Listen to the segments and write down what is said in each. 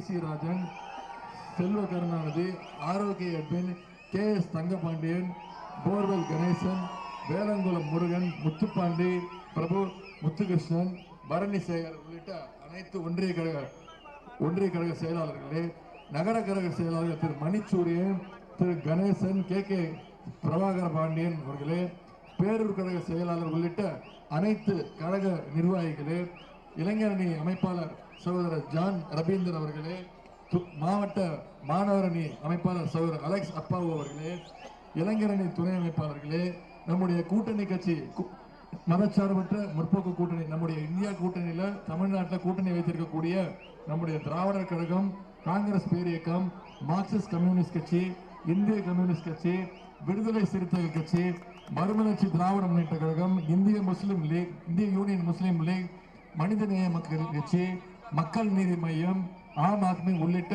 C Rajan Selva Karunanidhi Arokiya Edwin K S Thangapandian borewell Ganesan Velangulam Murugan Muthupandi Prabhu Muthukrishnan Bharani Sekar உள்ளிட்ட அனைத்து ஒன்றிய கழக ஒன்றிய கழக செயலாளர்களே நகர கழக செயலாளர் திரு மணிச்சூரியன் திரு கணேசன் கே கே பிரபாகர பாண்டியன் அவர்களே பேரூர் கழக செயலாளர் உள்ளிட்ட அனைத்து கழக நிர்வாகிகளே இளைஞரணி அமைப்பாளர் சகோதரர் ஜான் ரபீந்தர் அவர்களே து- மாவட்ட மாணவரணி அமைப்பாளர் சகோதரர் அலெக்ஸ் அப்பாவு அவர்களே இளைஞரணி துணை அமைப்பாளர்களே நம்முடைய கூட்டணி கட்சி கு- மதச்சார்பற்ற முற்போக்கு கூட்டணி நம்முடைய இந்தியா கூட்டணியில் தமிழ்நாட்டில் கூட்டணி வைத்திருக்கக்கூடிய நம்முடைய திராவிடர் கழகம் காங்கிரஸ் பேரியக்கம் மார்க்சிஸ்ட் கம்யூனிஸ்ட் கட்சி இந்திய கம்யூனிஸ்ட் கட்சி விடுதலை சிறுத்தைகள் கட்சி மறுமலர்ச்சி திராவிட முன்னேற்ற கழகம் இந்திய முஸ்லிம் லீக் இந்திய Union Muslim League Manithaneya Makkal Katchi மக்கள் நீதி மையம் ஆம் ஆத்மி உள்ளிட்ட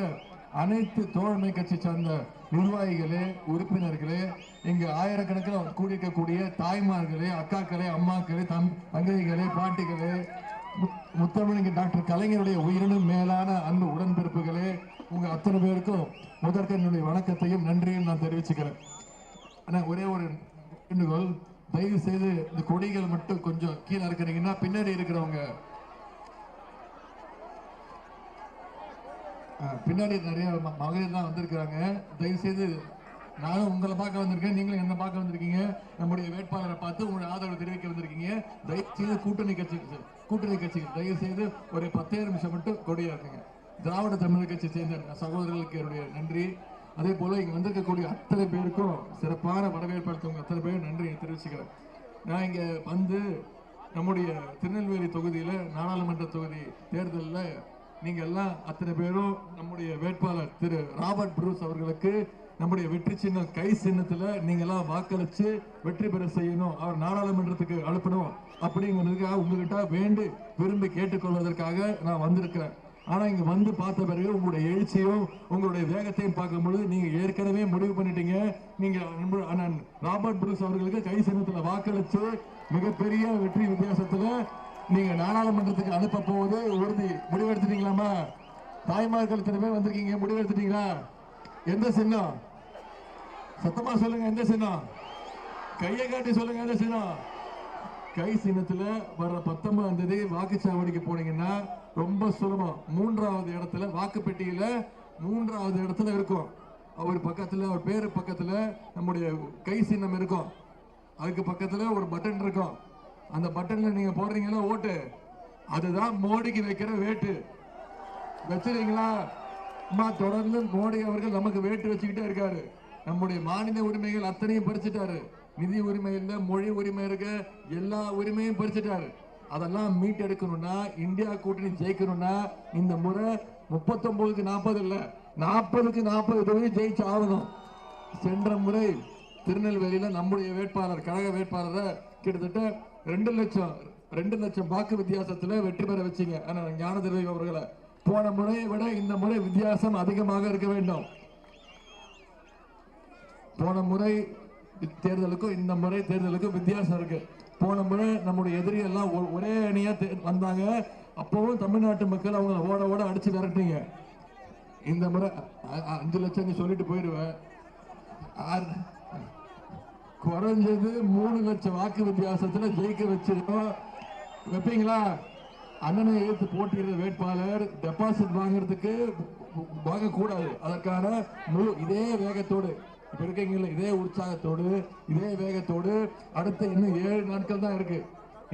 அனைத்து தோழமை கட்சி சார்ந்த நிர்வாகிகளே உறுப்பினர்களே இங்கு ஆயிரக்கணக்கில் கூடியிருக்கக்கூடிய தாய்மார்களே அக்காக்களே அம்மாக்களே தம் தங்கைகளே பாட்டிகளே மு- முத்தமிழங்க டாக்டர் கலைஞருடைய உயிரினும் மேலான அன்பு உடன்பிறப்புகளே உங்க அத்தனை பேருக்கும் முதற்க என்னுடைய வணக்கத்தையும் நன்றியும் நான் தெரிவிச்சுக்கிறேன். ஆனால் ஒரே ஒரு வேண்டுகோள் தயவு செய்து இந்த கொடிகள் மட்டும் கொஞ்சம் கீழே இருக்கிறீங்கன்னா பின்னாடி இருக்கிறவங்க பின்னாடி நிறைய ம- மகளிர் தான் வந்திருக்கிறாங்க. தயவுசெய்து நானும் உங்களை பார்க்க வந்திருக்கேன். நீங்களும் என்ன பார்க்க வந்திருக்கீங்க. நம்முடைய வேட்பாளரை பார்த்து உங்களுடைய ஆதரவு தெரிவிக்க வந்திருக்கீங்க. தயவு செய்து கூட்டணி கட்சி கூட்டணி கட்சிகள் தயவு செய்து ஒரு பத்தே நிமிஷம் மட்டும் கொடியா இருக்குங்க திராவிட தமிழர் கட்சி சேர்ந்த சகோதரர்களுக்கு என்னுடைய நன்றி. அதே போல இங்க வந்திருக்கக்கூடிய அத்தனை பேருக்கும் சிறப்பான வரவேற்பு அளித்தவங்க அத்தனை பேரும் நன்றி தெரிவிச்சுக்கிறேன். நான் இங்க வந்து நம்முடைய திருநெல்வேலி தொகுதியில் நாடாளுமன்ற தொகுதி தேர்தலில் நீங்கள் எல்லாம் அத்தனை பேரும் நம்முடைய வேட்பாளர் திரு ராபர்ட் ப்ரூஸ் அவர்களுக்கு நம்முடைய வெற்றி சின்னம் கை சின்னத்தில் நீங்க வாக்களித்து வெற்றி பெற செய்யணும். அவர் நாடாளுமன்றத்துக்கு அனுப்பணும் அப்படிங்கிறதுக்காக உங்ககிட்ட வேண்டு விரும்பி கேட்டுக்கொள்வதற்காக நான் வந்திருக்கிறேன். ஆனால் இங்கே வந்து பார்த்த பிறகு உங்களுடைய எழுச்சியும் உங்களுடைய வேகத்தையும் பார்க்கும்பொழுது நீங்கள் ஏற்கனவே முடிவு பண்ணிட்டீங்க. நீங்கள் அண்ணன் ராபர்ட் புரூஸ் அவர்களுக்கு கை சின்னத்தில் வாக்களித்து மிகப்பெரிய வெற்றி வித்தியாசத்தில் நீங்க நாடாளுமன்றத்துக்கு அனுப்ப போவது உறுதி. முடிவெடுத்துட்டீங்களாமா தாய்மார்கள் இத்தனை பேர் வந்திருக்கீங்க. முடிவெடுத்துட்டீங்களா? எந்த சின்னம்? சத்தமா சொல்லுங்க எந்த சின்னம்? கையை காட்டி சொல்லுங்க எந்த சின்னம்? கை சின்னத்துல வர்ற பத்தொன்பதாம் தேதி வாக்குச்சாவடிக்கு போனீங்கன்னா ரொம்ப சுலபம். மூன்றாவது இடத்துல வாக்குப்பெட்டியில மூன்றாவது இடத்துல இருக்கும். அவர் பக்கத்துல அவர் பேரு பக்கத்துல நம்முடைய கை சின்னம் இருக்கும். அதுக்கு பக்கத்துல ஒரு பட்டன் இருக்கும். அந்த பட்டன்ல நீங்க போடுறீங்கன்னா ஓட்டு. அதுதான் மோடிக்கு வைக்கிற வேட்டு. வச்சிருக்கீங்களா? அம்மா தொடர்ந்து மோடி அவர்கள் நமக்கு வேட்டு வச்சுக்கிட்டே இருக்காரு. நம்முடைய மாநில உரிமைகள் அத்தனையும் பறிச்சுட்டாரு. நிதி உரிமை இல்ல மொழி உரிமை இருக்கு எல்லா உரிமையும் பறிச்சுட்டாரு. அதெல்லாம் மீட்டெடுக்கணும்னா இந்தியா கூட்டணி ஜெயிக்கணும்னா இந்த முறை முப்பத்தொன்பதுக்கு நாற்பது இல்லை நாற்பதுக்கு நாற்பது தொகுதி ஜெயிச்சு ஆகணும். சென்ற முறை திருநெல்வேலியில் நம்முடைய வேட்பாளர் கழக வேட்பாளரை கிட்டத்தட்ட ரெண்டு லட்சம் ரெண்டு லட்சம் வாக்கு வித்தியாசத்துல வெற்றி பெற வச்சீங்க. ஆனா ஞானதிரவி அவர்களை போன முறையை விட இந்த முறை வித்தியாசம் அதிகமாக இருக்க வேண்டும். போன முறை தேர்தலுக்கும் இந்த முறை தேர்தலுக்கும் வித்தியாசம் இருக்கு. போன முறை நம்முடைய எதிரி எல்லாம் ஒ- ஒரே அணியா வந்தாங்க. அப்பவும் தமிழ்நாட்டு மக்கள் அவங்கள ஓட ஓட அடிச்சு விரட்டுங்க இந்த முறை அஞ்சு லட்சம் சொல்லிட்டு போயிடுவேன். குறைஞ்சது மூணு லட்சம் வாக்கு வித்தியாசத்துல ஜெயிக்க வச்சிருக்கோம். வைப்பீங்களா? அண்ணனை எதிர்த்து போட்டியிடுற வேட்பாளர் டெபாசிட் வாங்குறதுக்கு வாங்கக்கூடாது. அதற்கான முழு இதே வேகத்தோடு இப்ப இருக்கீங்கல்ல இதே உற்சாகத்தோடு இதே வேகத்தோடு அடுத்த இன்னும் ஏழு நாட்கள் தான் இருக்கு.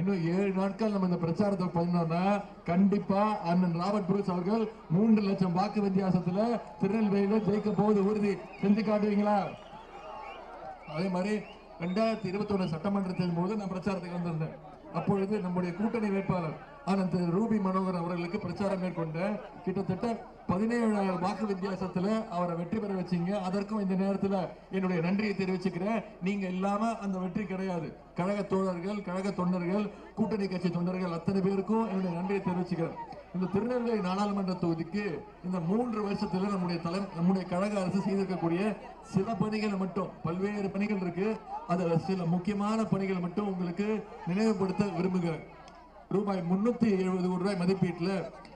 இன்னும் ஏழு நாட்கள் நம்ம இந்த பிரச்சாரத்தை பண்ணோம்னா கண்டிப்பா அண்ணன் ராபர்ட் புரூஸ் அவர்கள் மூன்று லட்சம் வாக்கு வித்தியாசத்துல திருநெல்வேலியில ஜெயிக்க போவது உறுதி. செஞ்சு காட்டுவீங்களா? அதே மாதிரி ரெண்டாயிரத்தி இருபத்தி சட்டமன்ற சட்டமன்றத்தின் போது நான் பிரச்சாரத்துக்கு வந்திருந்தேன். அப்பொழுது நம்முடைய கூட்டணி வேட்பாளர் ஆனந்த் ரூபி மனோகர் அவர்களுக்கு பிரச்சாரம் மேற்கொண்டேன். கிட்டத்தட்ட பதினேழாயிரம் வாக்கு வித்தியாசத்தில் அவரை வெற்றி பெற வச்சீங்க. அதற்கும் இந்த நேரத்தில் என்னுடைய நன்றியை தெரிவிச்சுக்கிறேன். நீங்கள் இல்லாமல் அந்த வெற்றி கிடையாது. கழக தோழர்கள் கழக தொண்டர்கள் கூட்டணி கட்சி தொண்டர்கள் அத்தனை பேருக்கும் என்னுடைய நன்றியை தெரிவிச்சுக்கிறேன். இந்த திருநெல்வேலி நாடாளுமன்ற தொகுதிக்கு இந்த மூன்று வருஷத்துல நம்முடைய தலை நம்முடைய கழக அரசு செய்திருக்கக்கூடிய சில பணிகளை மட்டும் பல்வேறு பணிகள் இருக்கு. அதுல சில முக்கியமான பணிகளை மட்டும் உங்களுக்கு நினைவுபடுத்த விரும்புகிறேன். ரூபாய் முன்னூத்தி எழுபது கோடி ரூபாய் மதிப்பீட்டுல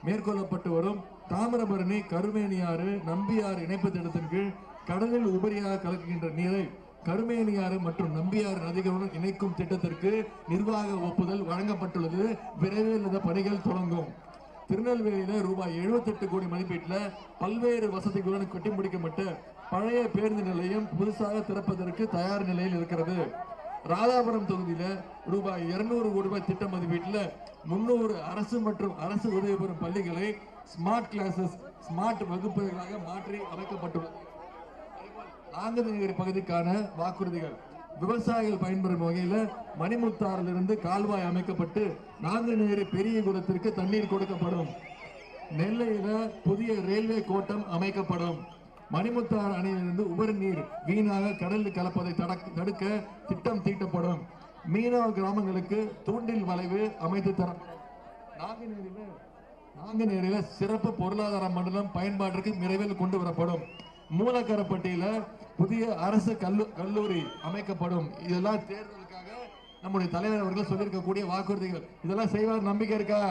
மேற்கொள்ளப்பட்டு வரும் தாமிரபரணி கருமேனியாறு நம்பியாறு இணைப்பு திட்டத்தின் கீழ் கடலில் உபரியாக கலக்குகின்ற நீரை கருமேனியாறு மற்றும் நம்பியாறு நதிகளுடன் இணைக்கும் திட்டத்திற்கு நிர்வாக ஒப்புதல் வழங்கப்பட்டுள்ளது. விரைவில் இந்த பணிகள் தொடங்கும். திருநெல்வேலியில் ரூபாய் 78 கோடி மதிப்பீட்டில் பல்வேறு வசதிகளுடன் கட்டி முடிக்கப்பட்டு பழைய பேருந்து நிலையம் புதுசாக திறப்பதற்கு தயார் நிலையில் இருக்கிறது. ராதாபுரம் தொகுதியில ரூபாய் 200 கோடி ரூபாய் திட்ட மதிப்பீட்டில் முன்னூறு அரசு மற்றும் அரசு உதவி பெறும் பள்ளிகளை ஸ்மார்ட் கிளாஸஸ் ஸ்மார்ட் வகுப்புகளாக மாற்றி அமைக்கப்பட்டுள்ளது. நாங்குநேரி பகுதிக்கான வாக்குறுதிகள். விவசாயிகள் பயன்பெறும் வகையில் மணிமுத்தாறிலிருந்து கால்வாய் அமைக்கப்பட்டு நாங்குநேரி பெரிய குளத்திற்கு தண்ணீர் கொடுக்கப்படும். நெல்லையில் புதிய ரயில்வே கோட்டம் அமைக்கப்படும். மணிமுத்தாறு அணையிலிருந்து உபரி நீர் வீணாக கடலில் கலப்பதை தடுக்க திட்டம் தீட்டப்படும். மீனவ கிராமங்களுக்கு தூண்டில் வளைவு அமைத்து தர நாங்குநேரியில நாங்குநேரியில சிறப்பு பொருளாதார மண்டலம் பயன்பாட்டிற்கு விரைவில் கொண்டு வரப்படும். மூலக்கரப்பட்டியில புதிய அரசு கல்லூரி அமைக்கப்படும். இதெல்லாம் தேர்தலுக்காக நம்முடைய தலைவர் அவர்கள் சொல்லியிருக்கக்கூடிய வாக்குறுதிகள். இதெல்லாம் செய்வார் நம்பிக்கை இருக்கா?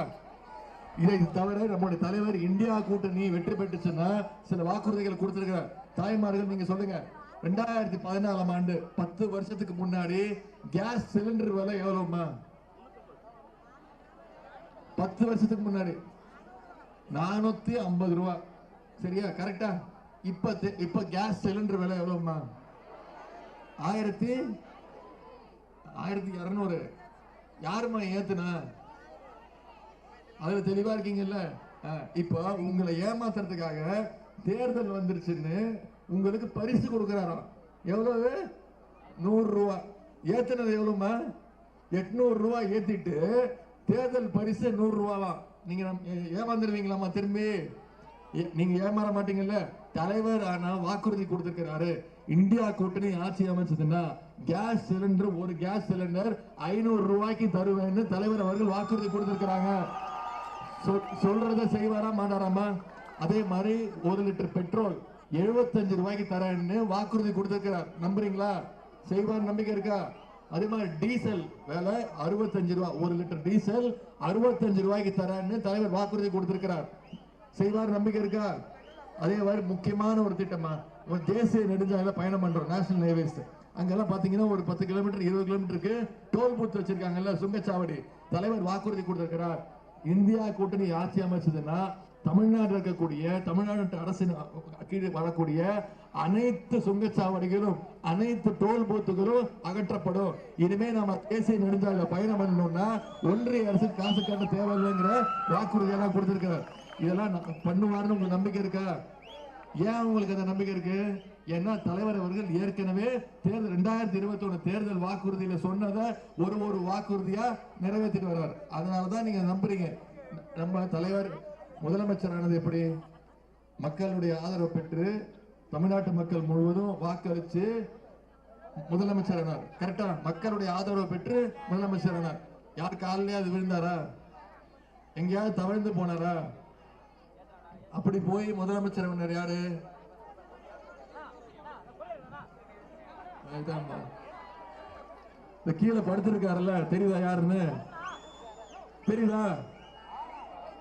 இதை தவிர நம்முடைய தலைவர் இந்தியா கூட்டணி வெற்றி பெற்றுச்சுன்னா சில வாக்குறுதிகள் கொடுத்திருக்கிறார். தாய்மார்கள் நீங்க சொல்லுங்க. ரெண்டாயிரத்தி பதினாலாம் ஆண்டு பத்து வருஷத்துக்கு முன்னாடி கேஸ் சிலிண்டர் விலை எவ்வளவுமா? பத்து வருஷத்துக்கு முன்னாடி நானூத்தி ஐம்பது ரூபா. சரியா? கரெக்டா? இப்ப தெ- இப்ப கேஸ் சிலிண்டர் விலை எவ்வளவுமா ஆயிரத்தி ஆயிரத்தி இருநூறு. யாருமா ஏத்துனா? அதுல தெளிவா இருக்கீங்கல்ல? அஹ், இப்போ உங்களை ஏமாத்துறதுக்காக தேர்தல் வந்துருச்சுன்னு உங்களுக்கு பரிசு கொடுக்கறாராம். எவ்வளவு? நூறு ரூபா. ஏத்துனது எவ்வளவுமா எட்நூறு ரூபா ஏத்திட்டு தேர்தல் பரிசு நூறு ரூபாவா? நீங்க ஏமாந்துருவீங்களாமா திரும்பி? ஏ- நீங்க ஏமாற மாட்டீங்கல்ல? தலைவர் ஆனா வாக்குறுதி கொடுத்திருக்கிறாரு. இந்தியா கூட்டணி ஆட்சி அமைச்சதுன்னா கேஸ் சிலிண்டர் ஒரு கேஸ் சிலிண்டர் ஐநூறு ரூபாய்க்கு தருவேன்னு தலைவர் அவர்கள் வாக்குறுதி கொடுத்திருக்கிறாங்க. சொல்- சொல்றத செய்வாரா மாட்டாராமா அதே மாதிரி ஒரு லிட்டர் பெட்ரோல் 75 ரூபாய்க்கு தரேன்னு வாக்குறுதி கொடுத்திருக்கிறார். நம்புறீங்களா? செய்வார் நம்பிக்கை இருக்கா? அதே மாதிரி டீசல் வேலை அறுபத்தஞ்சு ரூபாய் ஒரு லிட்டர் டீசல் 65 ரூபாய்க்கு தரேன்னு தலைவர் வாக்குறுதி கொடுத்திருக்கிறார். செய்வார் நம்பிக்கை இருக்கா? அதே மாதிரி முக்கியமான ஒரு திட்டமா ஒரு தேசிய நெடுஞ்சாலையில் பயணம் பண்றோம் நேஷனல் ஹைவேஸ் அங்கெல்லாம் பாத்தீங்கன்னா ஒரு பத்து கிலோமீட்டர் இருபது கிலோமீட்டருக்கு டோல் பூத் வச்சிருக்காங்கல்ல சுங்கச்சாவடி. தலைவர் வாக்குறுதி கொடுத்திருக்கிறார். இந்தியா கூட்டணி ஆட்சி அமைச்சதுன்னா தமிழ்நாட்டில் இருக்கக்கூடிய தமிழ்நாடு அரசின் கீழே வரக்கூடிய அனைத்து சுங்கச்சாவடிகளும் அனைத்து டோல் பூத்துகளும் அகற்றப்படும். இனிமே நம்ம தேசிய நெடுஞ்சாலையில் பயணம் பண்ணணும்னா ஒன்றிய அரசு காசு கட்ட தேவையில்லைங்கிற வாக்குறுதியெல்லாம் கொடுத்திருக்கிறார். இதெல்லாம் பண்ணுவார்னு பண்ணுவாருன்னு உங்களுக்கு நம்பிக்கை இருக்கா? ஏன் உங்களுக்கு அந்த நம்பிக்கை இருக்கு? ஏன்னா தலைவர் அவர்கள் ஏற்கனவே தேர்தல் ரெண்டாயிரத்தி இருபத்தி ஒண்ணு தேர்தல் வாக்குறுதியில சொன்னதை ஒரு ஒரு வாக்குறுதியா நிறைவேற்றிட்டு வர்றார். அதனாலதான் நீங்க நம்புறீங்க. நம்ம தலைவர் முதலமைச்சரானது எப்படி? மக்களுடைய ஆதரவு பெற்று தமிழ்நாட்டு மக்கள் முழுவதும் வாக்களிச்சு முதலமைச்சரானார் கரெக்டா மக்களுடைய ஆதரவு பெற்று முதலமைச்சரானார் யார் காலிலேயாவது விழுந்தாரா? எங்கேயாவது தவழ்ந்து போனாரா? அப்படி போய் முதலமைச்சர் ஆனார் யாரு இந்த கீழே படுத்திருக்காருல்ல தெரியுதா யாருன்னு? தெரியுதா?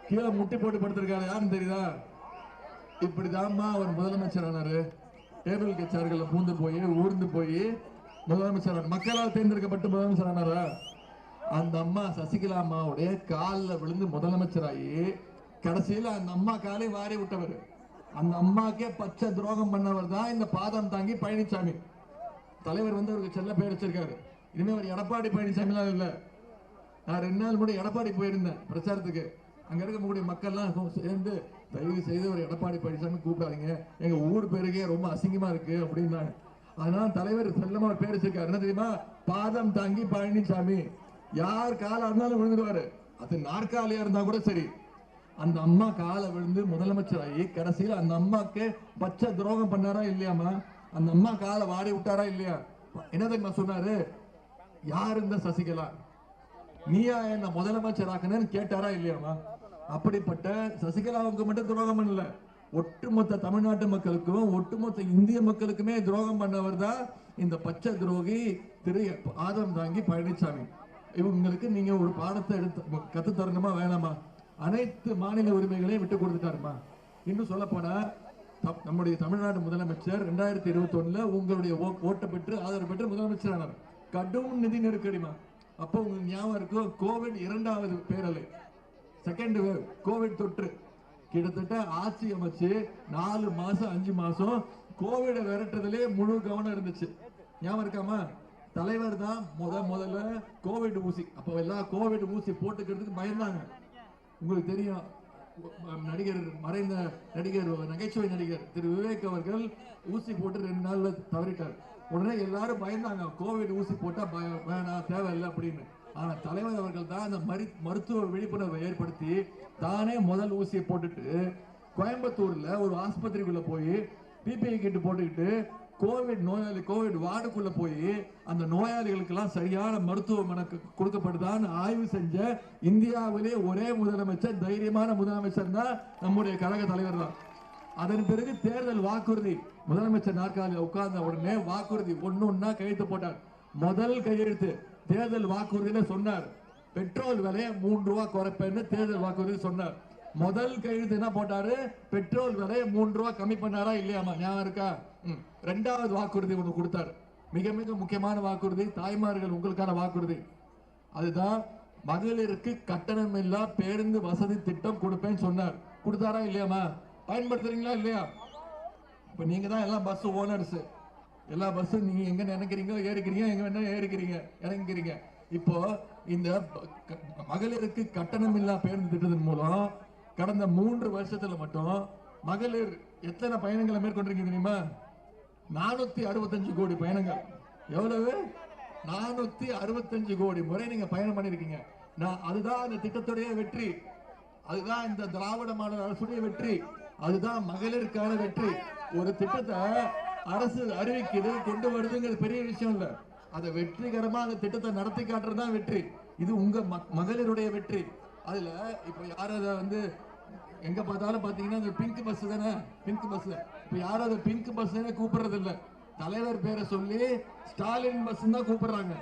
கீழே முட்டி போட்டு படுத்திருக்காரு யாருன்னு தெரியுதா? இப்படிதாம்மா அவர் முதலமைச்சர் ஆனாரு டேபிள் கச்சார்கள்ல பூந்து போய் ஊர்ந்து போய் முதலமைச்சர் மக்களால் தேர்ந்தெடுக்கப்பட்டு முதலமைச்சர் ஆனாரா அந்த அம்மா சசிகலா அம்மாவுடைய காலில் விழுந்து முதலமைச்சராகி கடைசியில் அந்த அம்மா காலை வாரி விட்டவர். அந்த அம்மாக்கே பச்சை துரோகம் பண்ணவர் தான் இந்த பாதம் தாங்கி பழனிசாமி தலைவர் வந்து அவருக்கு செல்ல பேர் வச்சிருக்காரு. இனிமேல் அவர் எடப்பாடி பழனிசாமிலாம் இல்லை. நான் ரெண்டு நாள் கூட எடப்பாடி போயிருந்தேன் பிரச்சாரத்துக்கு. அங்கே இருக்கக்கூடிய மக்கள்லாம் சேர்ந்து தயவு செய்து ஒரு எடப்பாடி பழனிசாமி கூப்பிடாதீங்க. எங்கள் ஊர் பேருக்கே ரொம்ப அசிங்கமாக இருக்குது அப்படின்னாங்க. அதனால் தலைவர் செல்லமாக ஒரு பேர் வச்சிருக்காரு. என்ன தெரியுமா? பாதம் தாங்கி பழனிசாமி யார் காலம் இருந்தாலும் விழுந்துடுவார். அது நாற்காலியாக இருந்தால் கூட சரி. அந்த அம்மா காலை விழுந்து முதலமைச்சராகி கடைசியில் அந்த அம்மாக்கு பச்சை துரோகம் பண்ணாரா இல்லையாமா அந்த அம்மா காலை வாடி விட்டாரா இல்லையா? என்ன தெரியுமா சொன்னாரு? யார் இந்த சசிகலா? நீயா என்ன முதலமைச்சர் ஆக்குனேன்னு கேட்டாரா இல்லையாமா அப்படிப்பட்ட சசிகலாவுக்கு மட்டும் துரோகம் பண்ணல. ஒட்டுமொத்த தமிழ்நாட்டு மக்களுக்கும் ஒட்டுமொத்த இந்திய மக்களுக்குமே துரோகம் பண்ணவர் தான் இந்த பச்சை துரோகி திரு ஆதம் தாங்கி பழனிசாமி இவங்களுக்கு நீங்க ஒரு பாடத்தை எடுத்து கத்து தரணுமா வேணாமா? அனைத்து மாநில உரிமைகளையும் விட்டு கொடுத்துட்டாருமா? இன்னும் சொல்ல போனா நம்முடைய தமிழ்நாடு முதலமைச்சர் ரெண்டாயிரத்தி இருபத்தி ஒண்ணுல உங்களுடைய ஓ- ஓட்டை பெற்று ஆதரவு பெற்று முதலமைச்சர் ஆனார் கடும் நிதி நெருக்கடிமா அப்போ உங்களுக்கு ஞாபகம் இருக்கும் கோவிட் இரண்டாவது பேரலை. செகண்ட் வேவ் கோவிட் தொற்று. கிட்டத்தட்ட ஆட்சி அமைச்சு நாலு மாசம் அஞ்சு மாசம் கோவிட விரட்டுறதுலே முழு கவனம் இருந்துச்சு. ஞாபகம் இருக்காமா? தலைவர் தான் முத முதல்ல கோவிட் ஊசி. அப்போ எல்லாம் கோவிட் ஊசி போட்டுக்கிறதுக்கு பயந்தாங்க. உங்களுக்கு தெரியும் நடிகர் மறைந்த நடிகர் நகைச்சுவை நடிகர் திரு விவேக் அவர்கள் ஊசி போட்டு ரெண்டு நாள்ல தவறிட்டார். உடனே எல்லாரும் பயந்தாங்க கோவிட் ஊசி போட்டா பய- வேணாம் தேவையில்லை அப்படின்னு. ஆனா தலைவர் அவர்கள் தான் அந்த மரு மருத்துவ விழிப்புணர்வை ஏற்படுத்தி தானே முதல் ஊசியை போட்டுட்டு கோயம்புத்தூர்ல ஒரு ஆஸ்பத்திரிக்குள்ள போய் பிபிஐ கிட்டு போட்டுக்கிட்டு கோவிட் நோயாளி கோவிட் வார்டுக்குள்ள போய் அந்த நோயாளிகளுக்கெல்லாம் சரியான மருத்துவமனை கொடுக்கப்படுதான்னு ஆய்வு செஞ்ச இந்தியாவிலே ஒரே முதலமைச்சர் தைரியமான முதலமைச்சர் தான் நம்முடைய கழக தலைவர் தான். அதன் பிறகு தேர்தல் வாக்குறுதி. முதலமைச்சர் நாற்காலியில் உட்கார்ந்த உடனே வாக்குறுதி ஒன்னு ஒன்னா கையெழுத்து போட்டார். முதல் கையெழுத்து தேர்தல் வாக்குறுதியில சொன்னார். பெட்ரோல் விலையை மூன்று ரூபா குறைப்பேன்னு தேர்தல் வாக்குறுதி சொன்னார். முதல் கையெழுத்து என்ன போட்டாரு? பெட்ரோல் விலையை மூன்று ரூபா கம்மி பண்ணாரா இல்லையாமா ஞாபகம் இருக்கா? ரெண்டாவது வாக்குறுதி ஒன்று கொடுத்தார். மிக மிக முக்கியமான வாக்குறுதி தாய்மார்கள் உங்களுக்கான வாக்குறுதி. அதுதான் மகளிருக்கு கட்டணம் இல்லா பேருந்து வசதி திட்டம் கொடுப்பேன்னு சொன்னார். கொடுத்தாரா இல்லையாமா பயன்படுத்துறீங்களா இல்லையா? இப்போ நீங்க தான் எல்லாம் பஸ் ஓனர்ஸ் எல்லா பஸ்ஸும் நீங்க எங்க நினைக்கிறீங்களோ ஏறிக்கிறீங்க எங்க வேணா ஏறிக்கிறீங்க இறங்கிக்கிறீங்க. இப்போ இந்த மகளிருக்கு கட்டணம் இல்லா பேருந்து திட்டத்தின் மூலம் கடந்த மூன்று வருஷத்துல மட்டும் மகளிர் எத்தனை பயணங்களை மேற்கொண்டிருக்கீங்க தெரியுமா? நானூத்தி அறுபத்தஞ்சு கோடி பயணங்கள். எவ்வளவு? நானூத்தி அறுபத்தஞ்சு கோடி முறை நீங்க பயணம் பண்ணிருக்கீங்க நான் அதுதான் அந்த திட்டத்துடைய வெற்றி. அதுதான் இந்த திராவிட மாடல் அரசுடைய வெற்றி. அதுதான் மகளிருக்கான வெற்றி. ஒரு திட்டத்தை அரசு அறிவிக்கிறது கொண்டு வருதுங்கிறது பெரிய விஷயம் இல்ல. அதை வெற்றிகரமா அந்த திட்டத்தை நடத்தி காட்டுறதுதான் வெற்றி. இது உங்க மகளிருடைய வெற்றி. அதுல இப்ப யார வந்து எங்க பார்த்தாலும் பாத்தீங்கன்னா இந்த பிங்க் பஸ் தானே? பிங்க் பஸ் இப்ப யாரும் அதை பிங்க் பஸ்ன்னு கூப்பிடுறது இல்ல தலைவர் பேரை சொல்லி ஸ்டாலின் பஸ் தான் கூப்பிடுறாங்க.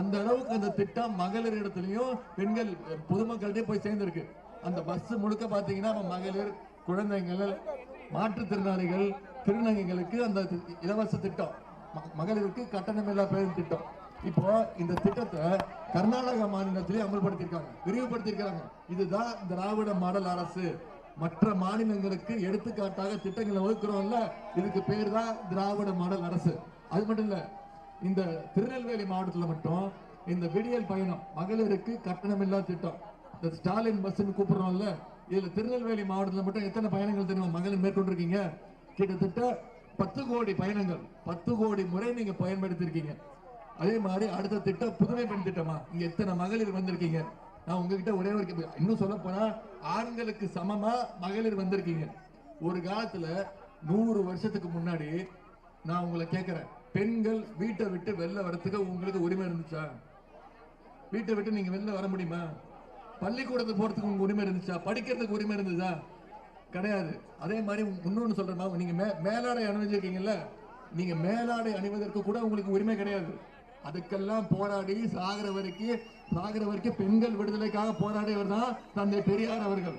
அந்த அளவுக்கு அந்த திட்டம் மகளிர் இடத்துலயும் பெண்கள் பொதுமக்கள்கிட்டயும் போய் சேர்ந்திருக்கு. அந்த பஸ் முழுக்க பாத்தீங்கன்னா நம்ம மகளிர் குழந்தைகள் மாற்றுத்திறனாளிகள் திருநங்கைகளுக்கு அந்த இலவச திட்டம். மகளிருக்கு மகளிருக்கு கட்டணமில்லா பேருந்து திட்டம். இப்போ இந்த திட்டத்தை கர்நாடக மாநிலத்திலே அமல்படுத்தியிருக்காங்க. விரிவுபடுத்தியிருக்காங்க. இதுதான் திராவிட மாடல் அரசு. மற்ற மாநிலங்களுக்கு எடுத்துக்காட்டாக திட்டங்களை வகுக்கிறோம்ல இதுக்கு பேர் தான் திராவிட மாடல் அரசு. அது மட்டும் இல்ல இந்த திருநெல்வேலி மாவட்டத்தில் மட்டும் இந்த விடியல் பயணம் மகளிருக்கு கட்டணமில்லா திட்டம். இந்த ஸ்டாலின் பஸ்ன்னு கூப்பிடுறோம்ல இதுல திருநெல்வேலி மாவட்டத்தில் மட்டும் எத்தனை பயணங்கள் தெரியுமா? மகளிர் மேற்கொண்டிருக்கீங்க? கிட்டத்தட்ட பத்து கோடி பயணங்கள் பத்து கோடி முறை நீங்க பயன்படுத்திருக்கீங்க. அதே மாதிரி அடுத்த திட்டம் புதுமை பெண் திட்டமா? இங்க எத்தனை மகளிர் வந்திருக்கீங்க? நான் உங்ககிட்ட ஒரே ஒரு இன்னும் சொல்ல போனா ஆண்களுக்கு சமமா மகளிர் வந்திருக்கீங்க? ஒரு காலத்துல நூறு வருஷத்துக்கு முன்னாடி நான் உங்களை கேட்கிறேன் பெண்கள் வீட்டை விட்டு வெளில வரத்துக்கு உங்களுக்கு உரிமை இருந்துச்சா? வீட்டை விட்டு நீங்க வெளில வர முடியுமா? பள்ளிக்கூடத்துக்கு போறதுக்கு உங்களுக்கு உரிமை இருந்துச்சா? படிக்கிறதுக்கு உரிமை இருந்ததா? கிடையாது. அதே மாதிரி இன்னொன்னு சொல்றேன் நீங்க மே- மேலாடை அணிஞ்சிருக்கீங்கல்ல? நீங்க மேலாடை அணிவதற்கு கூட உங்களுக்கு உரிமை கிடையாது. அதுக்கெல்லாம் போராடி சாகிற வரைக்கும் சாகிற வரைக்கும் பெண்கள் விடுதலைக்காக போராடியவர் தான் தந்தை பெரியார் அவர்கள்.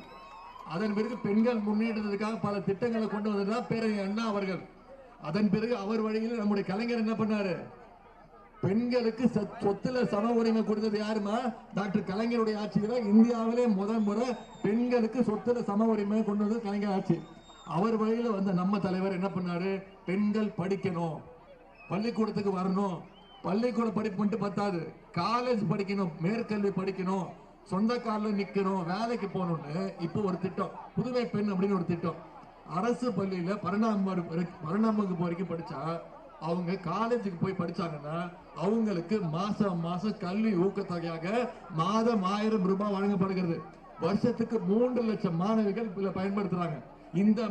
அதன் பிறகு பெண்கள் முன்னேற்றத்துக்காக பல திட்டங்களை கொண்டு வந்ததுதான் பேரறிஞர் அண்ணா அவர்கள். அதன் பிறகு அவர் வழியில் நம்முடைய கலைஞர் என்ன பண்ணாரு? பெண்களுக்கு சொத்துல சம உரிமை கொடுத்தது யாருமா? டாக்டர் கலைஞருடைய ஆட்சியில இந்தியாவிலே முதல் முறை பெண்களுக்கு சொத்துல சம உரிமை கொண்டு வந்தது கலைஞர் ஆட்சி. அவர் வழியில வந்த நம்ம தலைவர் என்ன பண்ணாரு? பெண்கள் படிக்கணும். பள்ளிக்கூடத்துக்கு வரணும். பள்ளிக்கூட படிப்பு மட்டும் பத்தாது. காலேஜ் படிக்கணும் மேற்கல்வி படிக்கணும் சொந்த காலில் நிற்கணும் வேலைக்கு போகணும்னு இப்போ ஒரு திட்டம். புதுமை பெண் அப்படின்னு ஒரு திட்டம். அரசு பள்ளியில் பன்னெண்டாம் பரிணாம வரைக்கும்- படித்தா வகுப்பு வரைக்கும் அவங்க காலேஜுக்கு போய் படிச்சாங்கன்னா அவங்களுக்கு மாசம் மாசம் கல்வி ஊக்கத்தொகையாக மாதம் ஆயிரம் ரூபாய் வழங்கப்படுகிறது. வருஷத்துக்கு மூன்று லட்சம் மாணவிகள் இதில் பயன்படுத்துறாங்க. இந்த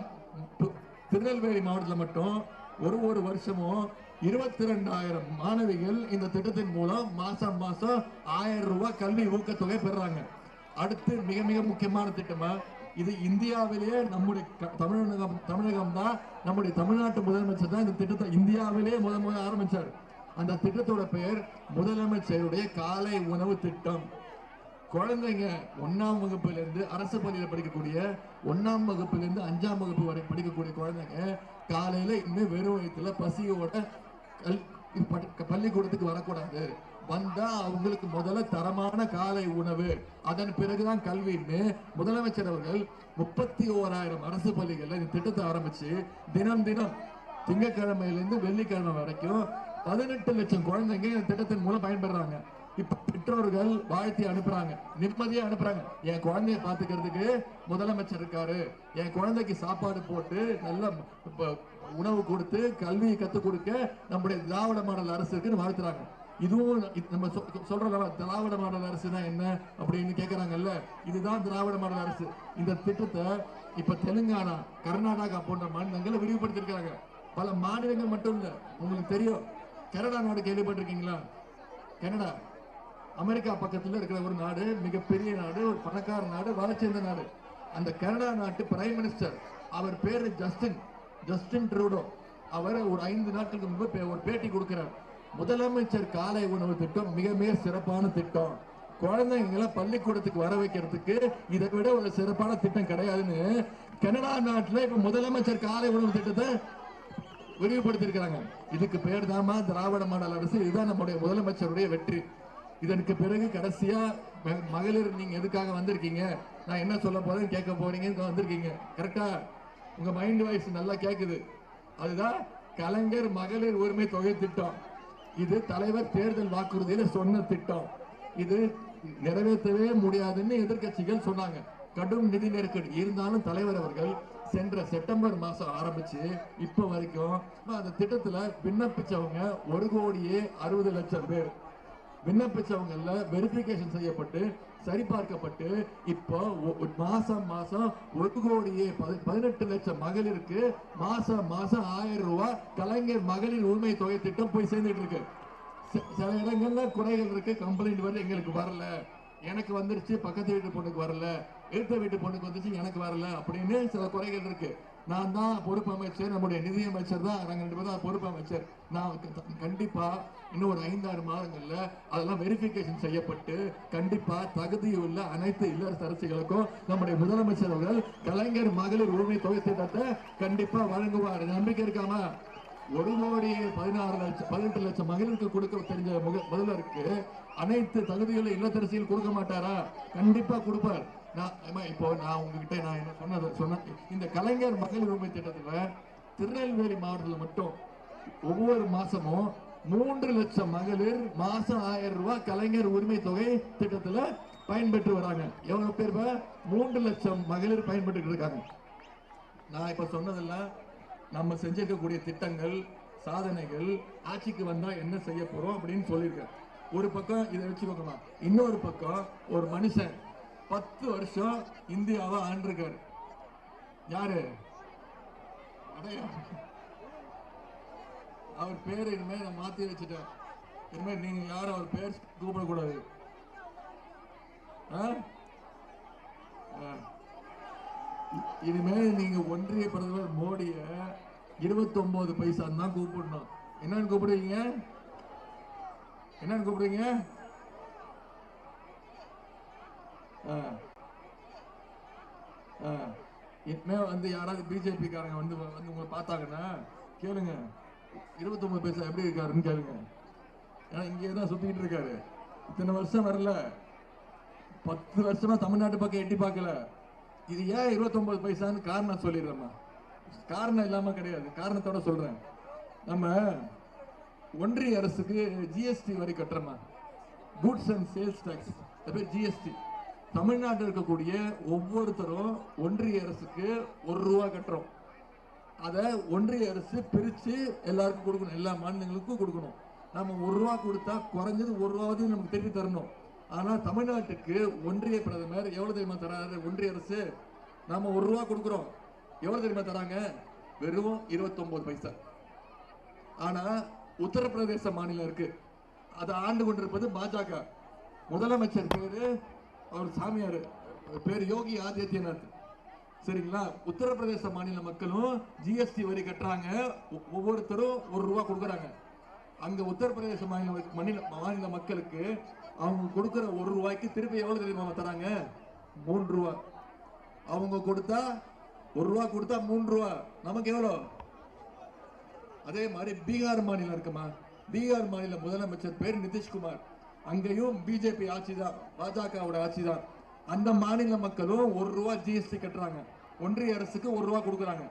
திருநெல்வேலி மாவட்டத்தில் மட்டும் ஒரு ஒரு வருஷமும் இருபத்தி ரெண்டாயிரம் மாணவிகள் இந்த திட்டத்தின் மூலம் மாசம் மாசம் ஆயிரம் ரூபாய் கல்வி ஊக்கத்தொகை பெறுறாங்க. அடுத்து மிக மிக முக்கியமான திட்டமா இது இந்தியாவிலேயே நம்முடைய க- தமிழகம் தமிழகம் தான் நம்முடைய தமிழ்நாட்டு முதலமைச்சர் தான் இந்த திட்டத்தை இந்தியாவிலேயே முதல் முதல் ஆரம்பிச்சார். அந்த திட்டத்தோட பெயர் முதலமைச்சருடைய காலை உணவு திட்டம். குழந்தைங்க ஒன்றாம் வகுப்புலேருந்து அரசு பள்ளியில் படிக்கக்கூடிய ஒன்றாம் வகுப்புலேருந்து அஞ்சாம் வகுப்பு வரை படிக்கக்கூடிய குழந்தைங்க காலையில இன்னும் வெறும் வயிற்றுல பசியோட பள்ளிக்கூடத்துக்கு வரக்கூடாது. வந்தா அவங்களுக்கு முதல்ல தரமான காலை உணவு. அதன் பிறகுதான் கல்வின்னு முதலமைச்சர் அவர்கள் முப்பத்தி ஓராயிரம் அரசு பள்ளிகள்ல இந்த திட்டத்தை ஆரம்பிச்சு தினம் தினம் திங்கட்கிழமையிலிருந்து வெள்ளிக்கிழமை வரைக்கும் பதினெட்டு லட்சம் குழந்தைங்க இந்த திட்டத்தின் மூலம் பயன்பெறாங்க. இப்ப பெற்றோர்கள் வாழ்த்தி அனுப்புறாங்க. நிம்மதியா அனுப்புறாங்க. என் குழந்தைய பாத்துக்கிறதுக்கு முதலமைச்சர் இருக்காரு. என் குழந்தைக்கு சாப்பாடு போட்டு நல்ல உணவு கொடுத்து கல்வியை கத்துக் கொடுக்க நம்முடைய திராவிட மாடல் அரசு இருக்குன்னு வாழ்த்துறாங்க. இதுவும் நம்ம சொ- திராவிட மாடல் அரசுனா என்ன அப்படின்னு கேட்கறாங்கல்ல இதுதான் திராவிட மாடல் அரசு. இந்த திட்டத்தை இப்ப தெலுங்கானா கர்நாடகா போன்ற மாநிலங்களை விரிவுபடுத்திருக்காங்க பல மாநிலங்கள் மட்டும் இல்ல உங்களுக்கு தெரியும். கனடா நாடு கேள்விப்பட்டிருக்கீங்களா? கனடா. அமெரிக்கா பக்கத்தில் இருக்கிற ஒரு நாடு மிகப்பெரிய நாடு ஒரு பணக்கார நாடு வளர்ச்சியந்த நாடு. அந்த கனடா நாட்டு பிரைம் மினிஸ்டர் அவர் பேரு ஜஸ்டின் ஜஸ்டின் ட்ரூடோ. அவர் ஒரு ஐந்து நாட்களுக்கு முன்பு பே- ஒரு பேட்டி கொடுக்கிறார். முதலமைச்சர் காலை உணவு திட்டம் மிக மிக சிறப்பான திட்டம். குழந்தைங்களை பள்ளிக்கூடத்துக்கு வர வைக்கிறதுக்கு இதை விட ஒரு சிறப்பான திட்டம் கிடையாதுன்னு கனடா நாட்டில் இப்ப முதலமைச்சர் காலை உணவு திட்டத்தை விரிவுபடுத்தியிருக்கிறாங்க. இதுக்கு பேர் தான் திராவிட மாடல் அரசு. இதுதான் நம்முடைய முதலமைச்சருடைய வெற்றி. இதற்கு பிறகு கடைசியா மகளிர் நீங்க எதுக்காக வந்திருக்கீங்க? நான் என்ன சொல்ல போறேன் கேட்க போறீங்கன்னு வந்திருக்கீங்க. கரெக்டா உங்க மைண்ட் வாய்ஸ் நல்லா கேக்குது. அதுதான் கலைஞர் மகளிர் உரிமை தொகை திட்டம். இது தலைவர் தேர்தல் வாக்குறுதியில சொன்ன திட்டம். இது நிறைவேற்றவே முடியாதுன்னு எதிர்க்கட்சிகள் சொன்னாங்க. கடும் நிதி நெருக்கடி. இருந்தாலும் தலைவர் அவர்கள் சென்ற செப்டம்பர் மாசம் ஆரம்பிச்சு இப்ப வரைக்கும் அந்த திட்டத்துல விண்ணப்பிச்சவங்க ஒரு கோடியே அறுபது லட்சம் பேர். விண்ணப்பிச்சவங்கல்ல வெரிஃபிகேஷன் செய்யப்பட்டு சரிபார்க்கப்பட்டு இப்போ ஒ- மாசம் மாசம் ஒரு கோடியே பதி- பதினெட்டு லட்சம் மகளிருக்கு மாசம் மாசம் ஆயிரம் ரூபாய் கலைஞர் மகளிர் உரிமை தொகை திட்டம் போய் சேர்ந்துட்டு இருக்கு சில இடங்கள்ல குறைகள் இருக்கு கம்ப்ளைண்ட் வந்து எங்களுக்கு வரல. எனக்கு வந்துருச்சு பக்கத்து வீட்டு பொண்ணுக்கு வரல எடுத்த வீட்டு பொண்ணுக்கு வந்துச்சு எனக்கு வரல அப்படின்னு சில குறைகள் இருக்கு. நான் தான் பொறுப்பு அமைச்சர் நம்முடைய நிதி அமைச்சர் தான். நாங்கள் ரெண்டு பேரும் தான் பொறுப்பு அமைச்சர். நான் கண்டிப்பாக இன்னும் ஒரு ஐந்தாறு மாதங்களில் அதெல்லாம் வெரிஃபிகேஷன் செய்யப்பட்டு கண்டிப்பாக தகுதியுள்ள அனைத்து இல்லத்தரசிகளுக்கும் நம்முடைய முதலமைச்சர் அவர்கள் கலைஞர் மகளிர் உரிமை தொகை திட்டத்தை கண்டிப்பாக வழங்குவார். நம்பிக்கை இருக்காமா? ஒரு கோடி பதினாறு லட்சம் பதினெட்டு லட்சம் மகளிருக்கு கொடுக்க தெரிஞ்ச முதல்வருக்கு அனைத்து தகுதியுள்ள இல்லத்தரசிகள் கொடுக்க மாட்டாரா? கண்டிப்பா கொடுப்பார். நான் ஏமா இப்போ நான் உங்ககிட்ட நான் என்ன சொன்னதை சொன்னேன் இந்த கலைஞர் மகளிர் உரிமை திட்டத்தில் திருநெல்வேலி மாவட்டத்தில் மட்டும் ஒவ்வொரு மாசமும் மூன்று லட்சம் மகளிர் மாசம் ஆயிரம் ரூபாய் கலைஞர் உரிமை தொகை திட்டத்தில் பயன்பெற்று வராங்க. எவ்வளவு பேர் மூன்று லட்சம் மகளிர் பயன்பட்டு இருக்காங்க. நான் இப்போ சொன்னதெல்லாம் நம்ம செஞ்சிருக்கக்கூடிய திட்டங்கள் சாதனைகள் ஆட்சிக்கு வந்தால் என்ன செய்ய போகிறோம் அப்படின்னு சொல்லியிருக்கேன். ஒரு பக்கம் இதை வச்சுக்கோங்கம்மா. இன்னொரு பக்கம் ஒரு மனுஷன் பத்து வருஷம் இந்தியாவை ஆண்டிருக்காரு. யாரு? அவர் பேர் இனிமே நான் மாத்தி வச்சுட்டேன். இனிமே நீங்க யாரும் அவர் பேர் கூப்பிடக்கூடாது. ஆ? ஆ. இனிமே நீங்க ஒன்றிய பிரதமர் மோடிய 29 பைசா தான் கூப்பிடணும். என்னன்னு கூப்பிடுவீங்க என்னன்னு கூப்பிடுவீங்க இனிமே வந்து யாராவது பிஜேபி காரங்க வந்து வந்து உங்களை பார்த்தாங்கன்னா கேளுங்க. 29 பைசா எப்படி இருக்காருன்னு கேளுங்க. ஏன்னா இங்கே தான் சுத்திக்கிட்டு இருக்காரு. இத்தனை வருஷம் வரல. பத்து வருஷமா தமிழ்நாட்டு பக்கம் எட்டி பார்க்கல. இது ஏன் 29 பைசான்னு காரணம் சொல்லிடுறேம்மா. காரணம் இல்லாம கிடையாது. காரணத்தோட சொல்றேன். நம்ம ஒன்றிய அரசுக்கு ஜிஎஸ்டி வரி கட்டுறோமா குட்ஸ் அண்ட் சேல்ஸ் டாக்ஸ் அது ஜிஎஸ்டி தமிழ்நாட்டில் இருக்கக்கூடிய ஒவ்வொருத்தரும் ஒன்றிய அரசுக்கு ஒரு ரூபா கட்டுறோம். அதை ஒன்றிய அரசு பிரித்து எல்லாருக்கும் கொடுக்கணும். எல்லா மாநிலங்களுக்கும் கொடுக்கணும். நம்ம ஒரு ரூபா கொடுத்தா குறைஞ்சது ஒரு ரூபாவது நமக்கு திருப்பி தரணும். ஆனால் தமிழ்நாட்டுக்கு ஒன்றிய பிரதமர் எவ்வளோ தெரியுமா தராரு? ஒன்றிய அரசு. நாம் ஒரு ரூபா கொடுக்குறோம். எவ்வளோ தெரியுமா தராங்க? வெறும் 29 பைசா. ஆனால் உத்தரப்பிரதேச மாநிலம் இருக்குது அதை ஆண்டு கொண்டிருப்பது பாஜக. முதலமைச்சர் பேர் அவர் சாமியார். பேர் யோகி ஆதித்யநாத். சரிங்களா? உத்தரப்பிரதேச மாநில மக்களும் ஜிஎஸ்டி வரி கட்டுறாங்க. ஒவ்வொருத்தரும் ஒரு ரூபா கொடுக்குறாங்க. அங்க உத்தரப்பிரதேச மாநில மாநில மாநில மக்களுக்கு அவங்க கொடுக்குற ஒரு ரூபாய்க்கு திருப்பி எவ்வளவு தெரியுமா தராங்க? மூன்று ரூபா. அவங்க கொடுத்தா ஒரு ரூபா கொடுத்தா மூன்று ரூபா. நமக்கு எவ்வளோ? அதே மாதிரி பீகார் மாநிலம் இருக்குமா? பீகார் மாநில முதலமைச்சர் பேர் நிதிஷ்குமார். அங்கேயும் பிஜேபி ஆட்சி தான் பாஜகவோட ஆட்சி தான் அந்த மாநில மக்களும் ஒரு ரூபா ஜிஎஸ்டி கட்டுறாங்க. ஒன்றிய அரசுக்கு ஒரு ரூபா கொடுக்குறாங்க.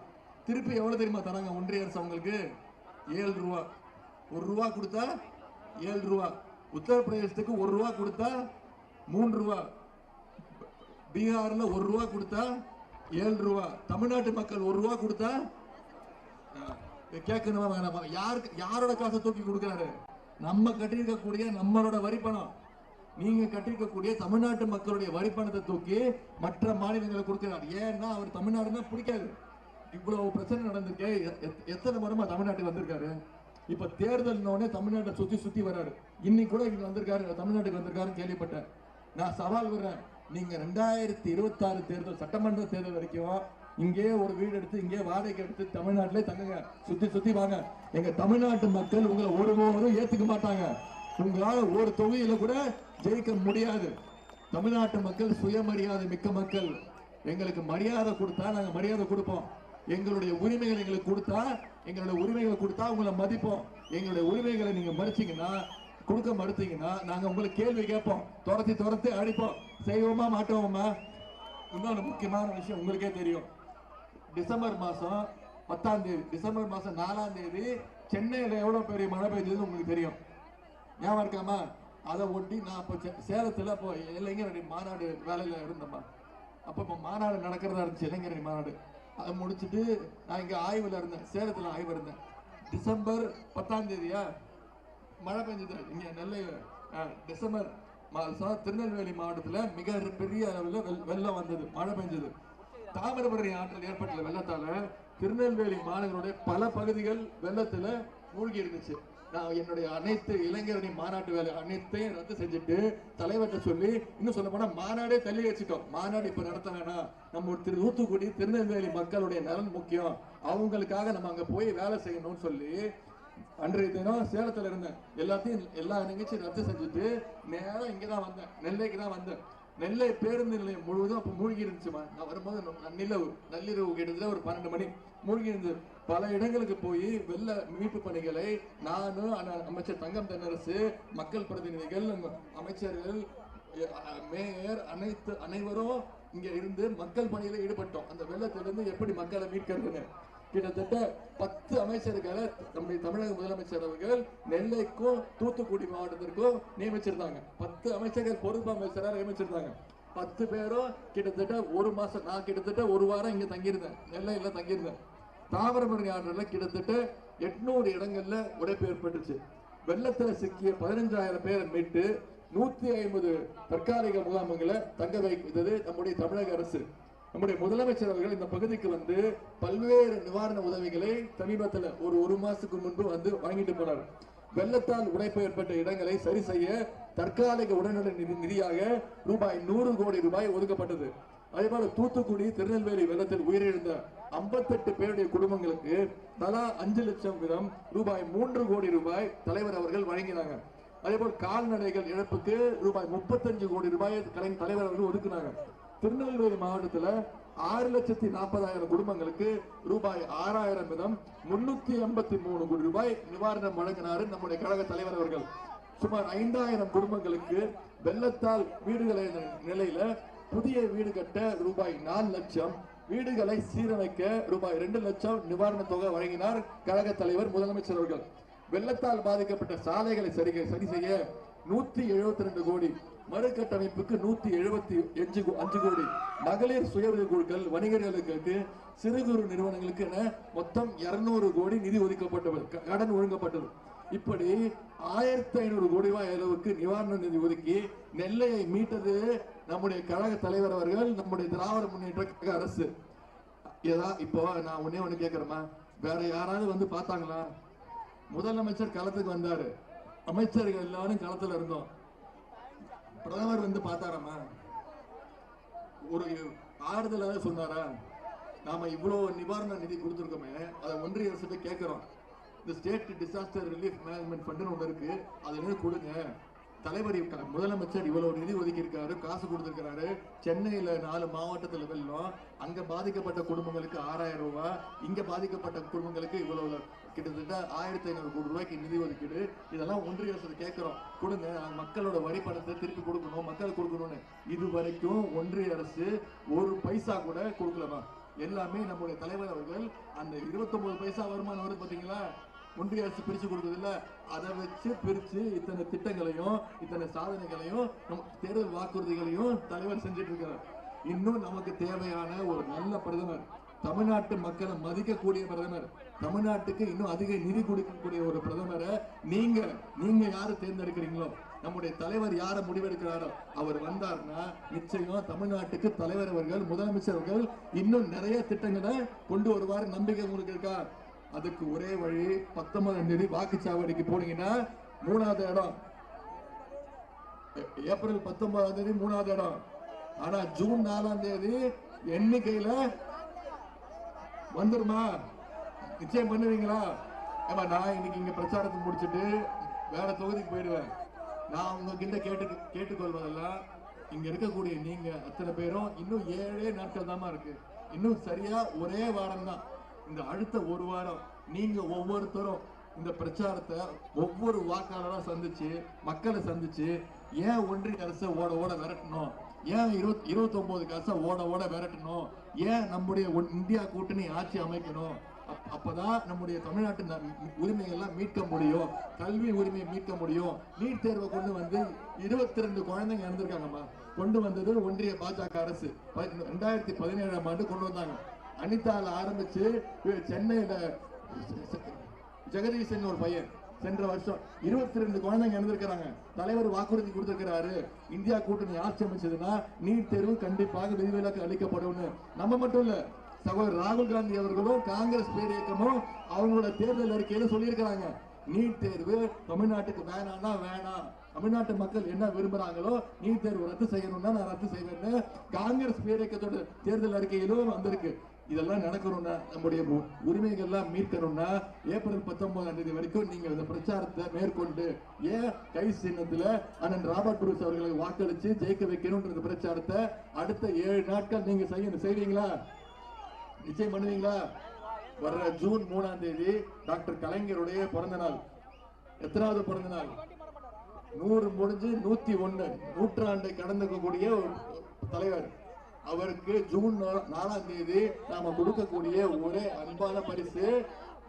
திருப்பி எவ்வளவு தெரியுமா தராங்க ஒன்றிய அரசு அவங்களுக்கு? ஏழு ரூபா. ஒரு ரூபா கொடுத்தா ஏழு ரூபா. உத்தரப்பிரதேசத்துக்கு ஒரு ரூபா கொடுத்தா மூன்று ரூபா. பீகார்ல ஒரு ரூபா கொடுத்தா ஏழு ரூபா. தமிழ்நாட்டு மக்கள் ஒரு ரூபா கொடுத்தா கேட்கணுமா வேணாமா? யாருக்கு யாரோட காசை தூக்கி கொடுக்குறாரு? நம்ம கட்டியிருக்கக்கூடிய நம்மளோட வரி பணம் நீங்க கட்டிருக்கக்கூடிய தமிழ்நாட்டு மக்களுடைய வரி பணத்தை தூக்கி மற்ற மாநிலங்களை கொடுக்கிறார். ஏன்னா அவர் தமிழ்நாடுனா பிடிக்காது. இவ்வளவு பிரச்சனை நடந்திருக்கு. எத்- எத்தனை முறைமா தமிழ்நாட்டுக்கு வந்திருக்காரு? இப்ப தேர்தல்னோடனே தமிழ்நாட்டை சுத்தி சுத்தி வராரு இன்னைக்கு கூட இங்க வந்திருக்காரு. தமிழ்நாட்டுக்கு வந்திருக்காருன்னு கேள்விப்பட்டேன். நான் சவால் விடுறேன். நீங்க ரெண்டாயிரத்தி இருபத்தி ஆறு தேர்தல் சட்டமன்ற தேர்தல் வரைக்கும் இங்கேயே ஒரு வீடு எடுத்து இங்கேயே வாடகை எடுத்து தமிழ்நாட்டிலே தங்குங்க. சுத்தி சுத்தி வாங்க. எங்க தமிழ்நாட்டு மக்கள் உங்களை ஒருபோதும் ஏத்துக்க மாட்டாங்க. உங்களால ஒரு தொகுதியில கூட ஜெயிக்க முடியாது. தமிழ்நாட்டு மக்கள் சுயமரியாதை மிக்க மக்கள். எங்களுக்கு மரியாதை கொடுத்தா நாங்க மரியாதை கொடுப்போம். எங்களுடைய உரிமைகள் எங்களுக்கு கொடுத்தா எங்களுடைய உரிமைகளை கொடுத்தா உங்களை மதிப்போம். எங்களுடைய உரிமைகளை நீங்க மறுச்சீங்கன்னா கொடுக்க மறுத்தீங்கன்னா நாங்க உங்களை கேள்வி கேட்போம். துரத்தி துரத்தி அடிப்போம். செய்வோமா மாட்டோமா இன்னொரு முக்கியமான விஷயம் உங்களுக்கே தெரியும். டிசம்பர் மாதம் பத்தாம் தேதி டிசம்பர் மாதம் நாலாம் தேதி சென்னையில் எவ்வளோ பெரிய மழை பெய்ஞ்சதுன்னு உங்களுக்கு தெரியும். ஞாபகம் இருக்காமா? அதை ஒட்டி நான் அப்போ சேலத்தில் இப்போ இளைஞரடி மாநாடு வேலையில் இருந்தேம்மா அப்போ இப்போ மாநாடு நடக்கிறதா இருந்துச்சு இளைஞரணி மாநாடு. அதை முடிச்சுட்டு நான் இங்கே ஆய்வில் இருந்தேன் சேலத்தில் ஆய்வு இருந்தேன். டிசம்பர் பத்தாம் தேதியா? மழை பெஞ்சது இங்கே நெல்லை டிசம்பர் மாதம் திருநெல்வேலி மாவட்டத்தில் மிக பெரிய அளவில் வெள்ளம் வந்தது மழை பெஞ்சது. தாமிரபரணி ஆற்றில் ஏற்பட்ட வெள்ளத்தால திருநெல்வேலி மாநகருடைய பல பகுதிகள் வெள்ளத்துல மூழ்கி இருந்துச்சு நான் என்னுடைய அனைத்து இளைஞரணி மாநாட்டு வேலை அனைத்தையும் ரத்து செஞ்சுட்டு தலைவர்கிட்ட சொல்லி இன்னும் சொல்ல போனா மாநாடே தள்ளி வச்சுட்டோம். மாநாடு இப்ப நடத்த வேணாம் நம்ம ஒரு திரு தூத்துக்குடி திருநெல்வேலி மக்களுடைய நலன் முக்கியம். அவங்களுக்காக நம்ம அங்க போய் வேலை செய்யணும்னு சொல்லி அன்றைய தினம் சேலத்துல இருந்தேன். எல்லாத்தையும் எல்லா நிகழ்ச்சியும் ரத்து செஞ்சுட்டு நேரம் இங்கதான் வந்தேன். நெல்லைக்கு தான் வந்தேன். நெல்லை பேருந்து நிலையம் முழுவதும் அப்போ மூழ்கி இருந்துச்சுமா? நான் வரும்போது நன்னிலவு நள்ளிரவு நள்ளிரவு கிட்டத்தட்ட ஒரு பன்னெண்டு மணி மூழ்கி இருந்தது பல இடங்களுக்கு போய் வெள்ள மீட்பு பணிகளை நானும் அமைச்சர் தங்கம் தென்னரசு மக்கள் பிரதிநிதிகள் அமைச்சர்கள் மேயர் அனைத்து அனைவரும் இங்க இருந்து மக்கள் பணியில ஈடுபட்டோம். அந்த வெள்ளத்திலிருந்து எப்படி மக்களை மீட்கிறதுன்னு. கிட்டத்தட்ட பத்து அமைச்சர்களை நம்முடைய தமிழக முதலமைச்சர் அவர்கள் நெல்லைக்கும் தூத்துக்குடி மாவட்டத்திற்கும் நியமிச்சிருந்தாங்க. பத்து அமைச்சர்கள் பொறுப்பு அமைச்சராக நியமிச்சிருந்தாங்க. பத்து பேரும் கிட்டத்தட்ட ஒரு மாசம் நான் கிட்டத்தட்ட ஒரு வாரம் இங்க தங்கியிருந்தேன். நெல்லையில தங்கியிருந்தேன். தாமிரபரணி ஆற்றில் கிட்டத்தட்ட எட்நூறு இடங்கள்ல உடைப்பு ஏற்பட்டுச்சு. வெள்ளத்துல சிக்கிய பதினஞ்சாயிரம் பேரை மீட்டு நூத்தி ஐம்பது தற்காலிக முகாம்களை தங்க வைத்தது நம்முடைய தமிழக அரசு. நம்முடைய முதலமைச்சர் அவர்கள் இந்த பகுதிக்கு வந்து பல்வேறு நிவாரண உதவிகளை சமீபத்துல ஒரு ஒரு மாசத்துக்கு முன்பு வந்து வழங்கிட்டு போனார். வெள்ளத்தால் உடைப்பு ஏற்பட்ட இடங்களை சரி செய்ய தற்காலிக உடல்நிலை நிதியாக ரூபாய் நூறு கோடி ரூபாய் ஒதுக்கப்பட்டது. அதே போல தூத்துக்குடி திருநெல்வேலி வெள்ளத்தில் உயிரிழந்த 58 பேருடைய குடும்பங்களுக்கு தலா அஞ்சு லட்சம் வீதம் ரூபாய் மூன்று கோடி ரூபாய் தலைவர் அவர்கள் வழங்கினாங்க. அதே போல் கால்நடைகள் இழப்புக்கு ரூபாய் முப்பத்தஞ்சு கோடி ரூபாய் தலைவர் அவர்கள் ஒதுக்குனாங்க. திருநெல்வேலி மாவட்டத்துல ஆறு லட்சத்தி நாற்பதாயிரம் குடும்பங்களுக்கு ரூபாய் ஆறாயிரம் வீதம் முன்னூத்தி எண்பத்தி மூணு கோடி ரூபாய் நிவாரணம் வழங்கினாரு நம்முடைய கழக தலைவர் அவர்கள். சுமார் ஐந்தாயிரம் குடும்பங்களுக்கு வெள்ளத்தால் வீடுகளை நிலையில புதிய வீடு கட்ட ரூபாய் நாலு லட்சம் வீடுகளை சீரமைக்க ரூபாய் ரெண்டு லட்சம் நிவாரண தொகை வழங்கினார் கழக தலைவர் முதலமைச்சர் அவர்கள். வெள்ளத்தால் பாதிக்கப்பட்ட சாலைகளை சரி சரி செய்ய நூத்தி எழுபத்தி ரெண்டு கோடி மறுகட்டமைப்புக்கு நூத்தி எழுபத்தி அஞ்சு கோ- அஞ்சு கோடி. மகளிர் சுய உதவி குழுக்கள் வணிகர்களுக்கு சிறு குறு நிறுவனங்களுக்கு என மொத்தம் 200 கோடி நிதி ஒதுக்கப்பட்டது. க- கடன் ஒழுங்கப்பட்டது. இப்படி ஆயிரத்தி ஐநூறு கோடி ரூபாய் அளவுக்கு நிவாரண நிதி ஒதுக்கி நெல்லையை மீட்டது நம்முடைய கழக தலைவர் அவர்கள் நம்முடைய திராவிட முன்னேற்ற கழக அரசு. ஏதா இப்போ நான் ஒன்னே ஒன்று கேக்குறேமா வேற யாராவது வந்து பார்த்தாங்களா? முதலமைச்சர் களத்துக்கு வந்தாரு. அமைச்சர்கள் எல்லாரும் களத்துல இருந்தோம். பிரதமர் வந்து பார்த்தாராமா? ஒரு ஆறுதலாக சொன்னாரா? நாம இவ்வளவு நிவாரண நிதி கொடுத்துருக்கோமே அதை ஒன்றிய அரசு கேட்கிறோம். இந்த ஸ்டேட் டிசாஸ்டர் ரிலீஃப் மேனேஜ்மெண்ட் ஃபண்டுன்னு ஒன்று இருக்கு அது என்ன கொடுங்க. தலைவர் முதலமைச்சர் இவ்வளவு நிதி ஒதுக்கி இருக்காரு காசு கொடுத்திருக்காரு சென்னையில நாலு மாவட்டத்துல வெள்ளம் அங்க பாதிக்கப்பட்ட குடும்பங்களுக்கு ஆறாயிரம் ரூபாய் இங்க பாதிக்கப்பட்ட குடும்பங்களுக்கு இவ்வளவு கிட்டத்தட்ட ஆயிரத்தி ஐநூறு கோடி ரூபாய்க்கு நிதி ஒதுக்கீடு. இதெல்லாம் ஒன்றிய அரசு கேட்கிறோம். கொடுங்க மக்களோட வரி பணத்தை திருப்பி கொடுக்கணும் மக்கள் கொடுக்கணும்னு. இது வரைக்கும் ஒன்றிய அரசு ஒரு பைசா கூட கொடுக்கலமா எல்லாமே நம்முடைய தலைவர் அவர்கள் அந்த 29 பைசா வருமானம் வருது பாத்தீங்களா? ஒன்றிய அரசு பிரித்து கொடுக்குது அதை வச்சு பிரித்து இத்தனை திட்டங்களையும் இத்தனை சாதனைகளையும் நம்ம தேர்தல் வாக்குறுதிகளையும் தலைவர் செஞ்சுட்டு இருக்கிறார் இன்னும் நமக்கு தேவையான ஒரு நல்ல பிரதமர் தமிழ்நாட்டு மக்களை மதிக்கக்கூடிய பிரதமர் தமிழ்நாட்டுக்கு இன்னும் அதிக நிதி கொடுக்கக்கூடிய ஒரு பிரதமரை நீங்க நீங்க யாரு தேர்ந்தெடுக்கிறீங்களோ நம்முடைய தலைவர் யாரை முடிவெடுக்கிறாரோ அவர் வந்தார்னா நிச்சயம் தமிழ்நாட்டுக்கு தலைவர் அவர்கள் முதலமைச்சர் அவர்கள் இன்னும் நிறைய திட்டங்களை கொண்டு வருவார் நம்பிக்கை உங்களுக்கு இருக்கா? அதுக்கு ஒரே வழி பத்தொன்பதாம் தேதி வாக்குச்சாவடிக்கு போனீங்கன்னா மூணாவது இடம். ஏ- ஏப்ரல் பத்தொன்பதாம் தேதி மூணாவது இடம். ஆனா ஜூன் நாலாம் தேதி எண்ணிக்கையில வந்துருமா? நிச்சயம் பண்ணுவீங்களா? ஏமா நான் இன்னைக்கு இங்க பிரச்சாரத்தை முடிச்சிட்டு வேற தொகுதிக்கு போயிடுவேன். நான் உங்ககிட்ட கேட்டு கேட்டுக்கொள்வதெல்லாம் இங்க இருக்கக்கூடிய நீங்க அத்தனை பேரும் இன்னும் ஏழே நாட்கள் தாமா இருக்கு. இன்னும் சரியா ஒரே வாரம் தான் இந்த அடுத்த ஒரு வாரம் நீங்க ஒவ்வொருத்தரும் இந்த பிரச்சாரத்தை ஒவ்வொரு வாக்காளராக சந்திச்சு மக்களை சந்திச்சு ஏன் ஒன்றிய அரசை ஓட ஓட விரட்டணும்? ஏன் இருபத்தி இருபத்தொம்போது காசை ஓட ஓட விரட்டணும்? ஏன் நம்முடைய ஒன்- இந்தியா கூட்டணி ஆட்சி அமைக்கணும்? அப்பதான் நம்முடைய தமிழ்நாட்டு உரிமைகள்லாம் மீட்க முடியும் கல்வி உரிமையை மீட்க முடியும். நீட் தேர்வை கொண்டு வந்து இருபத்தி ரெண்டு குழந்தைங்க இறந்திருக்காங்கம்மா. கொண்டு வந்தது ஒன்றிய பாஜக அரசு. ரெண்டாயிரத்தி பதினேழாம் ஆண்டு கொண்டு வந்தாங்க. அனிதாவில் ஆரம்பிச்சு சென்னையில் ஜெகதீசன் ஒரு பையன். சென்ற வருஷம் இருபத்தி ரெண்டு குழந்தைங்க இறந்திருக்கிறாங்க. தலைவர் வாக்குறுதி கொடுத்திருக்கிறாரு. இந்தியா கூட்டணி ஆட்சி அமைச்சதுன்னா நீட் தேர்வு கண்டிப்பாக விதிவிலக்கு அளிக்கப்படும் நம்ம மட்டும் இல்ல சகோதரர் ராகுல் காந்தி அவர்களும் காங்கிரஸ் பேர் இயக்கமும் அவங்களோட தேர்தல் அறிக்கையில சொல்லியிருக்கிறாங்க. நீட் தேர்வு தமிழ்நாட்டுக்கு வேணாம்னா வேணாம். தமிழ்நாட்டு மக்கள் என்ன விரும்புறாங்களோ நீட் தேர்வு ரத்து செய்யணும்னா நான் ரத்து செய்வேன்னு காங்கிரஸ் பேரியக்கத்தோட தேர்தல் அறிக்கையிலும் வந்திருக்கு. இதெல்லாம் நடக்கணும்னா நம்முடைய உ- உரிமைகள்லாம் மீட்கணும்னா ஏப்ரல் பத்தொன்பதாம் தேதி வரைக்கும் நீங்கள் இந்த பிரச்சாரத்தை மேற்கொண்டு ஏன் கை சின்னத்தில் அண்ணன் ராபர்ட் புரூஸ் அவர்களை வாக்களித்து ஜெயிக்க வைக்கணும்ன்ற இந்த பிரச்சாரத்தை அடுத்த ஏழு நாட்கள் நீங்கள் செய்யணும் செய்வீங்களா? நிச்சயம் பண்ணுவீங்களா? வர்ற ஜூன் மூணாம் தேதி டாக்டர் கலைஞருடைய பிறந்த நாள். எத்தனாவது பிறந்த நாள்? நூறு முடிஞ்சு நூத்தி ஒன்னு நூற்றாண்டை கடந்துக்கக்கூடிய ஒரு தலைவர். அவருக்கு ஜூன் நாலாம் தேதி நாம கொடுக்கக்கூடிய ஒரே அன்பான பரிசு.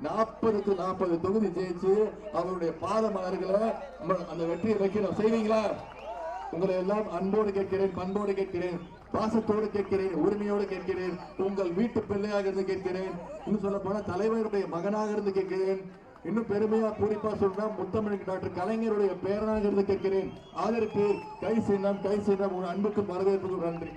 நாற்பதுக்கு நாற்பது தொகுதி ஜெயிச்சு அவருடைய பாத மலர்களை அந்த வெற்றியை வைக்கிறோம் செய்வீங்களா? உங்களை எல்லாம் அன்போடு கேட்கிறேன் பண்போடு கேட்கிறேன் பாசத்தோடு கேட்கிறேன் உரிமையோடு கேட்கிறேன் உங்கள் வீட்டு பிள்ளையாக இருந்து கேட்கிறேன் இன்னும் சொல்ல போனா தலைவருடைய மகனாக இருந்து கேட்கிறேன் இன்னும் பெருமையா குறிப்பா சொன்னா முத்தமிழ் டாக்டர் கலைஞருடைய பேரனாக இருந்து கேட்கிறேன். அதற்கு கை சின்னம் கை சின்னம் உங்கள் அன்புக்கும் வரவேற்புக்கும் நன்றி.